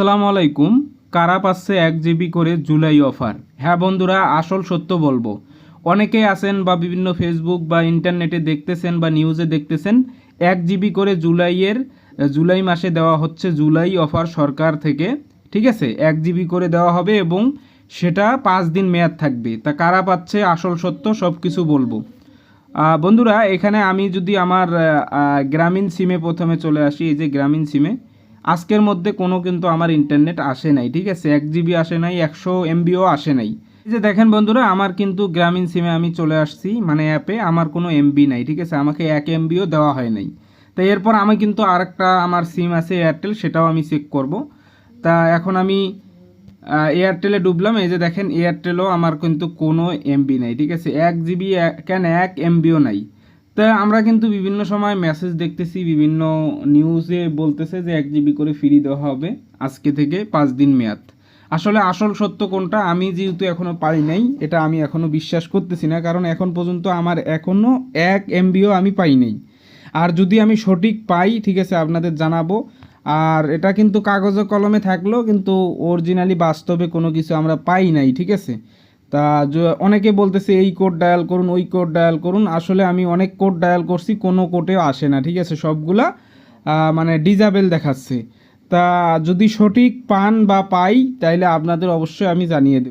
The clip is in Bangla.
আসসালামু আলাইকুম। কারা পাচ্ছে এক জিবি করে জুলাই অফার? হ্যাঁ বন্ধুরা, আসল সত্য বলব। অনেকেই আছেন বা বিভিন্ন ফেসবুক বা ইন্টারনেটে দেখতেছেন বা নিউজে দেখতেছেন, এক জিবি করে জুলাইয়ের, জুলাই মাসে দেওয়া হচ্ছে জুলাই অফার সরকার থেকে। ঠিক আছে? এক জিবি করে দেওয়া হবে এবং সেটা পাঁচ দিন মেয়াদ থাকবে। তা কারা পাচ্ছে? আসল সত্য সব কিছু বলব বন্ধুরা, এখানে আমি যদি আমার গ্রামীণ সিমে প্রথমে চলে আসি। এই যে গ্রামীণ সিমে আজকের মধ্যে কোনো কিন্তু আমার ইন্টারনেট আসে নাই, ঠিক আছে? এক জিবি আসে নাই, একশো এমবিও আসে নাই। এই যে দেখেন বন্ধুরা, আমার কিন্তু গ্রামীণ সিমে আমি চলে আসছি মানে অ্যাপে আমার কোনো এমবি নাই, ঠিক আছে? আমাকে এক এমবিও দেওয়া হয় নাই। তো এরপর আমি কিন্তু আরেকটা আমার সিম আছে এয়ারটেল সেটাও আমি চেক করব। তা এখন আমি এয়ারটেলে ডুবলাম, এই যে দেখেন এয়ারটেলও আমার কিন্তু কোনো এমবি নাই, ঠিক আছে? এক জিবি কেন এক এমবিও নাই। তা আমরা কিন্তু বিভিন্ন সময় মেসেজ দেখতেছি, বিভিন্ন নিউজে বলতেছে যে এক জিবি করে ফ্রি দেওয়া হবে আজকে থেকে পাঁচ দিন মেয়াদ। আসলে আসল সত্য কোনটা? আমি যেহেতু এখনও পাই নাই, এটা আমি এখনও বিশ্বাস করতেছি না, কারণ এখন পর্যন্ত আমার এখনও এক এমবিও আমি পাই নাই। আর যদি আমি সঠিক পাই, ঠিক আছে, আপনাদের জানাব। আর এটা কিন্তু কাগজে কলমে থাকলেও কিন্তু অরিজিনালি বাস্তবে কোনো কিছু আমরা পাই নাই, ঠিক আছে? তা অনেকে বলতেছে, এই কোড ডায়াল করুন, ওই কোড ডায়াল করুন। আসলে আমি অনেক কোড ডায়াল করছি, কোনো কোডেও আসে না, ঠিক আছে? সবগুলা মানে ডিজাবেল দেখাচ্ছে। তা যদি সঠিক পান বা পাই, তাইলে আপনাদের অবশ্যই আমি জানিয়ে দেব।